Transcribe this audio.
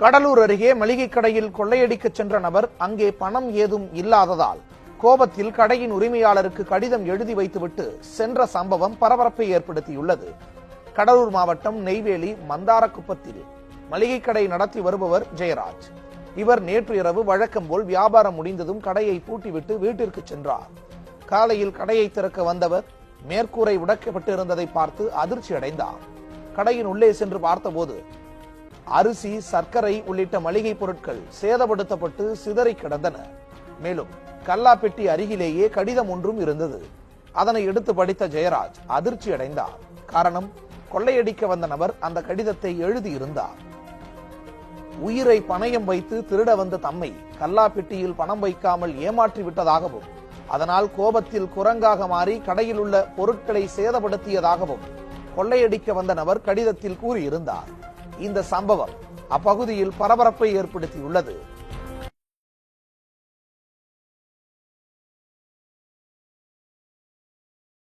கடலூர் அருகே மளிகை கடையில் கொள்ளையடிக்க சென்ற நபர் அங்கே பணம் ஏதும் இல்லாததால் கோபத்தில் கடையின் உரிமையாளருக்கு கடிதம் எழுதி வைத்துவிட்டு சென்ற சம்பவம் பரபரப்பை ஏற்படுத்தியுள்ளது. கடலூர் மாவட்டம் நெய்வேலி மந்தாரக்குப்பத்தில் மளிகை கடை நடத்தி வருபவர் ஜெயராஜ். இவர் நேற்று இரவு வழக்கம் போல் வியாபாரம் முடிந்ததும் கடையை பூட்டிவிட்டு வீட்டிற்கு சென்றார். காலையில் கடையை திறக்க வந்தவர் மேற்கூரை உடைக்கப்பட்டிருந்ததை பார்த்து அதிர்ச்சி அடைந்தார் கடையின் உள்ளே சென்று பார்த்தபோது அரிசி சர்க்கரை உள்ளிட்ட மளிகை பொருட்கள் சேதப்படுத்தப்பட்டு சிதறி கிடந்தன. மேலும் கல்லாப்பெட்டி அருகிலேயே கடிதம் ஒன்றும் இருந்தது. அதனை எடுத்து படித்த ஜெயராஜ் அதிர்ச்சி அடைந்தார் காரணம் கொள்ளையடிக்க வந்த நபர் அந்த கடிதத்தை எழுதியிருந்தார். உயிரை பணயம் வைத்து திருட வந்த தம்மை கல்லாப்பெட்டியில் பணம் வைக்காமல் ஏமாற்றி விட்டதாகவும் அதனால் கோபத்தில் குரங்காக மாறி கடையில் உள்ள பொருட்களை சேதப்படுத்தியதாகவும் கொள்ளையடிக்க வந்த நபர் கடிதத்தில் கூறியிருந்தார். இந்த சம்பவம் அப்பகுதியில் பரபரப்பை ஏற்படுத்தியுள்ளது.